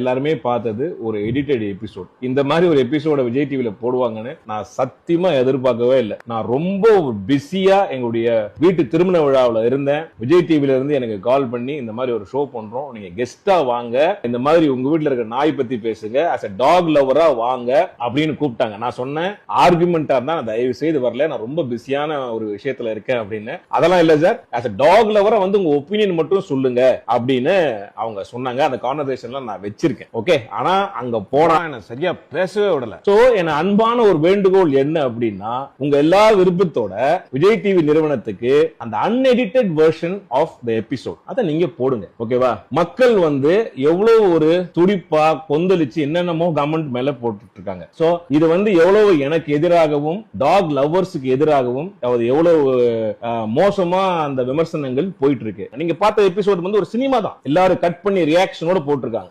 எல்லாருமே பார்த்தது ஒரு எடிட்டட் எபிசோட் இந்த மாதிரி ஒரு எபிசோட விஜய் டிவியில போடுவாங்கன்னு நான் சத்தியமா எதிர்பார்க்கவே இல்லை. நான் ரொம்ப பிஸியா எங்களுடைய வீட்டு திருமண விழாவில் இருந்தேன். விஜய் டிவில இருந்து எனக்கு கால் பண்ணி இந்த மாதிரி ஒரு ஷோ பண்றோம். நீங்க கெஸ்டா வாங்க. இந்த மாதிரி உங்க வீட்டுல இருக்க நாய் பத்தி பேசுங்க. அஸ் அ டாக் லவரா வாங்க அப்படின்னு கூப்பிட்டாங்க. நான் சொன்னேன் ஆர்குமெண்டா இருந்தா நான் தயவு செய்து வரல. நான் ரொம்ப பிஸியான ஒரு விஷயத்துல இருக்கேன் அப்படின்னு. அதெல்லாம் இல்ல சார் அஸ் அ டாக் லவரா வந்து உங்க ஒப்பீனியன் மட்டும் சொல்லுங்க அப்படின்னு அவங்க சொன்னாங்க. அந்த கான்வர்சேஷன்ல நான் வச்சிருக்கேன். ஓகே ஆனா அங்க போனா என்ன சரியா பேசவே விடல. சோ என் அன்பான ஒரு வேண்டுகோள் என்ன அப்படின்னா உங்க எல்லா விருப்பத்தோட விஜய் டிவி நிறுவனத்துக்கு அந்த unedited version of the episode அதை நீங்க போடுங்க. ஓகேவா மக்கள் வந்து எவ்வளவு ஒரு துடிப்பா கொந்தளிச்சு என்னென்னமோ கமெண்ட் மேல போட்டுட்டு இருக்காங்க சோ இது வந்து எவ்வளவு எனக்கு எதிராகவும் டாக் லவ்வர்ஸுக்கு எதிராகவும் அதாவது எவ்வளவு மோசமா அந்த விமர்சனங்கள் போயிட்டு இருக்கு நீங்க பார்த்த எபிசோட் வந்து ஒரு சினிமா தான். எல்லாரும் கட் பண்ணி ரியாக்ஷனோட போட்டிருக்காங்க.